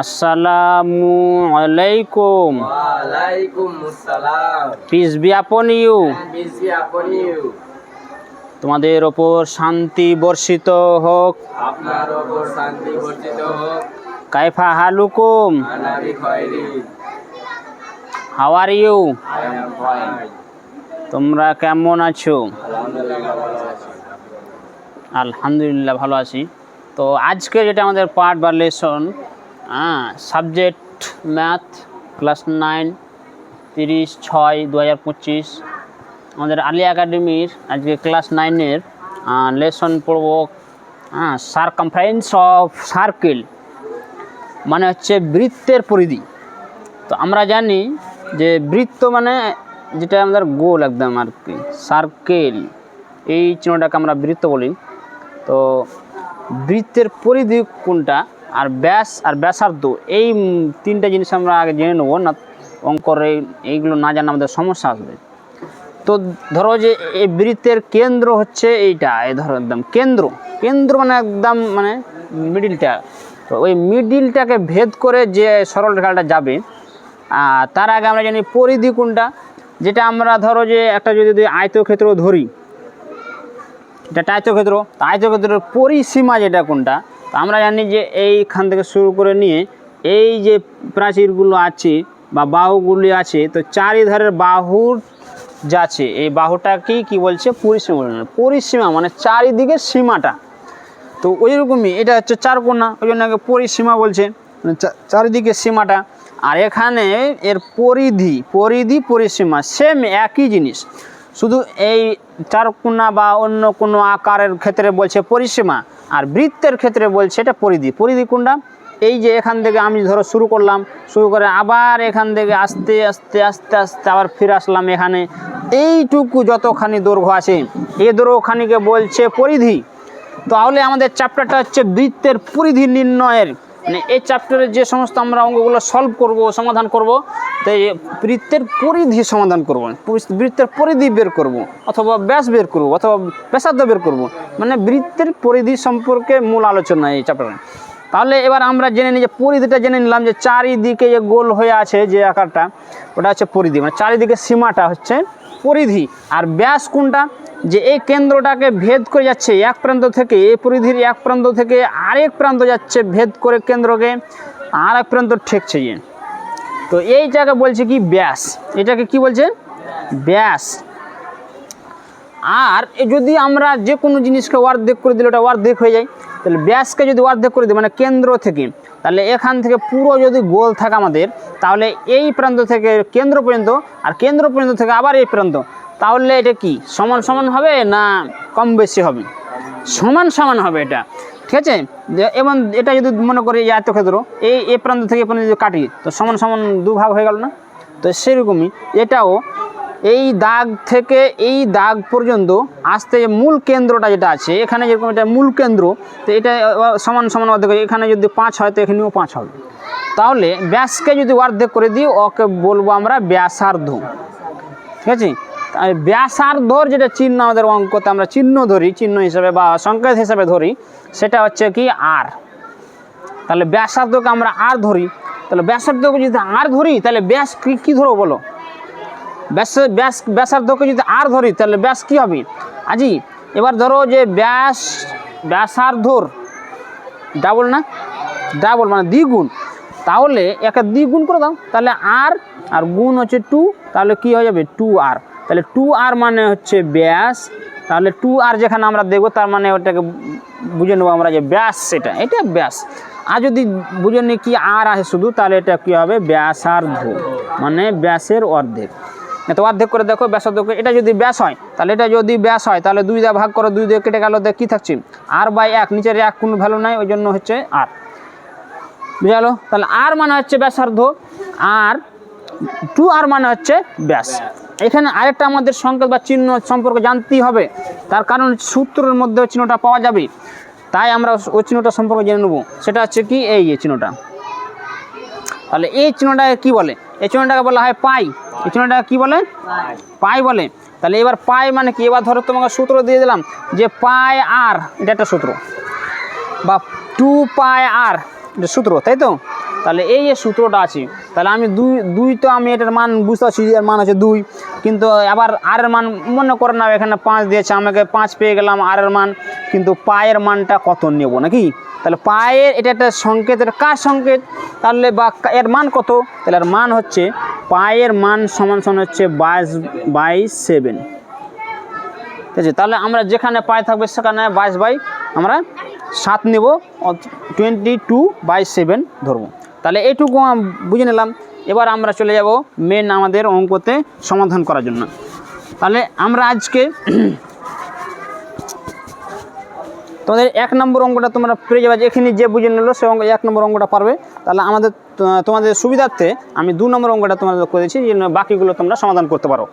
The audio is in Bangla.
আসসালামু আলাইকুম। ওয়ালাইকুম আসসালাম পিস বি আপন ইউ বিজি আপনি তোমাদের ওপর শান্তি বর্ষিত হোক। আপনার ওপর শান্তি বর্ষিত হোক। কাইফা হালুকুম। How are you I am fine তোমরা কেমন আছো? আলহামদুলিল্লাহ ভালো আছি। তো আজকে যেটা আমাদের পার্ট বা লেসন হ্যাঁ সাবজেক্ট ম্যাথ ক্লাস নাইন তিরিশ, ছয় দু হাজার পঁচিশ। আমাদের আলী একাডেমির আজকে ক্লাস নাইনের লেসন পড়ব হ্যাঁ সার্কামফারেন্স অফ সার্কেল মানে হচ্ছে বৃত্তের পরিধি। তো আমরা জানি যে বৃত্ত মানে যেটা আমাদের গোল একদম আর কি সার্কেল এই চিহ্নটাকে আমরা বৃত্ত বলি। তো বৃত্তের পরিধি কোনটা? আর ব্যাস, আর ব্যাসার্ধ, এই তিনটা জিনিস আমরা আগে জেনে নেব না, অঙ্কর এইগুলো না জানা আমাদের সমস্যা আসবে। তো ধরো যে এই বৃত্তের কেন্দ্র হচ্ছে এইটা, এই ধরো একদম কেন্দ্র। কেন্দ্র মানে একদম মানে মিডিলটা। তো ওই মিডিলটাকে ভেদ করে যে সরল রেখাটা যাবে তার আগে আমরা জানি পরিধি কোনটা, যেটা আমরা ধরো যে একটা যদি আয়তক্ষেত্র ধরি, এটা একটা আয়তক্ষেত্র, আয়তক্ষেত্রের পরিসীমা যেটা কোনটা তো আমরা জানি যে এইখান থেকে শুরু করে নিয়ে এই যে প্রাচীরগুলো আছে বা বাহুগুলি আছে, তো চারিধারের বাহুর যাচ্ছে এই বাহুটাকেই কি বলছে? পরিসীমা বলে পরিসীমা মানে চারিদিকের সীমাটা। তো ওই রকমই এটা হচ্ছে চারকোনা, ওই জন্য পরিসীমা বলছে মানে চারিদিকের সীমাটা। আর এখানে এর পরিধি পরিধি, পরিসীমা সেম একই জিনিস। শুধু এই চারকোনা বা অন্য কোনো আকারের ক্ষেত্রে বলছে পরিসীমা। আর বৃত্তের ক্ষেত্রে বলছে এটা পরিধি। পরিধি কোনটা? এই যে এখান থেকে আমি ধরো শুরু করলাম, শুরু করে আবার এখান থেকে আস্তে আস্তে আস্তে আস্তে আবার ফিরে আসলাম এখানে। এইটুকু যতখানি দৈর্ঘ্য আছে, এ দৈর্ঘ্যখানিকে বলছে পরিধি। তাহলে আমাদের চ্যাপ্টারটা হচ্ছে বৃত্তের পরিধি নির্ণয়ের মানে এই চ্যাপ্টারের যে সমস্ত আমরা অঙ্কগুলো সলভ করব, সমাধান করব তো এই বৃত্তের পরিধি সমাধান করব, বৃত্তের পরিধি বের করব, অথবা ব্যাস বের করব, অথবা ব্যাসার্ধ বের করব মানে বৃত্তের পরিধি সম্পর্কে মূল আলোচনা এই চ্যাপ্টারে তাহলে এবার আমরা জেনে নিই যে পরিধিটা জেনে নিলাম যে চারিদিকে যে গোল হয়ে আছে যে আকারটা, ওটা হচ্ছে পরিধি মানে চারিদিকে সীমাটা হচ্ছে পরিধি। আর ব্যাস কোনটা? যে এই কেন্দ্রটাকে ভেদ করে যাচ্ছে এক প্রান্ত থেকে এই পরিধির এক প্রান্ত থেকে আরেক প্রান্ত যাচ্ছে ভেদ করে কেন্দ্রকে আর এক প্রান্ত ঠেকছে যে। তো এইটাকে বলছে কি ব্যাস। এটাকে কি বলছে? ব্যাস। আর এ যদি আমরা যে কোনো জিনিসকে অর্ধেক করে দিলে ওটা অর্ধেক হয়ে যায়, তাহলে ব্যাসকে যদি অর্ধেক করে দিই মানে কেন্দ্র থেকে, তাহলে এখান থেকে পুরো যদি গোল থাকে আমাদের, তাহলে এই প্রান্ত থেকে কেন্দ্র পর্যন্ত আর কেন্দ্র পর্যন্ত থেকে আবার এই প্রান্ত, তাহলে এটা কি, সমান সমান হবে না কম বেশি হবে? সমান সমান হবে এটা, ঠিক আছে? এবং এটা যদি মনে করি যে আয়তক্ষেত্র, এই এ প্রান্ত থেকে এ প্রান্ত যদি কাটি, তো সমান সমান দুভাগ হয়ে গেল না? তো সেরকমই এটাও এই দাগ থেকে এই দাগ পর্যন্ত আসতে যে মূল কেন্দ্রটা যেটা আছে, এখানে যেরকম এটা মূল কেন্দ্র, তো এটা সমান সমান অর্ধেক। এখানে যদি পাঁচ হয়, তো এখানেও পাঁচ হবে। তাহলে ব্যাসকে যদি অর্ধেক করে দিই, ওকে বলব আমরা ব্যাসার্ধ। ঠিক আছে? ব্যাসার্ধর যেটা চিহ্ন, আমাদের অঙ্কতে আমরা চিহ্ন ধরি, চিহ্ন হিসাবে বা সংকেত হিসাবে ধরি, সেটা হচ্ছে কি আর। তাহলে ব্যাসার্ধকে আমরা আর ধরি। তাহলে ব্যাসার্ধকে যদি আর ধরি, তাহলে ব্যাস কী কী ধরো বলো? ব্যাস ব্যাস ব্যাসার্ধকে যদি আর ধরি, তাহলে ব্যাস কী হবে? আজি, এবার ধরো যে ব্যাস, ব্যাসার্ধর ডাবল না? ডাবল মানে দ্বিগুণ। তাহলে একে দ্বিগুণ করে দাও, তাহলে আর আর গুণ হচ্ছে টু তাহলে কি হয়ে যাবে? টু আর তাহলে টু আর মানে হচ্ছে ব্যাস, তাহলে টু আর যেখানে আমরা দেখব তার মানে ওটাকে বুঝে নেব আমরা যে ব্যাস সেটা। এটা ব্যাস। আর যদি বুঝে নিই কি আর আছে শুধু, তাহলে এটা কী হবে? ব্যাসার্ধ মানে ব্যাসের অর্ধেক। তো অর্ধেক করে দেখো ব্যাসার্ধ এটা যদি ব্যাস হয়, তাহলে এটা যদি ব্যাস হয়, তাহলে দুই দিয়ে ভাগ করো, দুই দিয়ে কেটে গেল, দেখ কী থাকছে? আর বাই এক, নিচের এক কোনো ভ্যালু নাই, ওই জন্য হচ্ছে আর। বুঝা গেলো তাহলে আর মানে হচ্ছে ব্যাসার্ধ, আর টু আর মানে হচ্ছে ব্যাস। এখানে আরেকটা আমাদের সংকেত বা চিহ্ন সম্পর্কে জানতেই হবে। তার কারণ সূত্রের মধ্যে চিহ্নটা পাওয়া যাবে। তাই আমরা ওই চিহ্নটা সম্পর্কে জেনে নেব। সেটা হচ্ছে কি? এই চিহ্নটা। তাহলে এই চিহ্নটাকে কি বলে? এই চিহ্নটাকে বলা হয় পাই। চিহ্নটাকে কি বলে? পাই বলে। তাহলে এবার পাই মানে কি? এবার ধরো তোমাকে সূত্র দিয়ে দিলাম যে পাই আর, এটা একটা সূত্র। বা টু পাই আর, এটা সূত্র, তাই তো? তাহলে এই যে সূত্রটা আছে, তাহলে আমি দুই দুই তো আমি এটার মান বুঝতে পারছি এর মান আছে দুই। কিন্তু আবার আর এর মান মনে করে না, এখানে পাঁচ দিয়েছে, আমাকে পাঁচ পেয়ে গেলাম আর এর মান। কিন্তু পায়ের মানটা কত নেব নাকি? তাহলে পায়ের এটা একটা সংকেত এটা কার সংকেত? তাহলে বা এর মান কত? তাহলে এর মান হচ্ছে পায়ের মান সমান সমান হচ্ছে বাইশ বাইশ সেভেন। ঠিক আছে, তাহলে আমরা যেখানে পায়ে থাকবে সেখানে বাইশ বাই আমরা সাত নেব টোয়েন্টি টু বাই সেভেন ধরবো। তাহলে এইটুকু আম- বুঝে নিলাম। এবার আমরা চলে যাব মেন আমাদের অঙ্কতে সমাধান করার জন্য। তাহলে আমরা আজকে তোমাদের এক নম্বর অঙ্কটা তোমরা পেয়ে যাবে। এখানে যে বুঝে নিলো সে অঙ্ক এক নম্বর অঙ্কটা পারবে। তাহলে আমাদের তোমাদের সুবিধার্থে আমি দু নম্বর অঙ্কটা তোমাদের করেছি যে বাকিগুলো তোমরা সমাধান করতে পারো।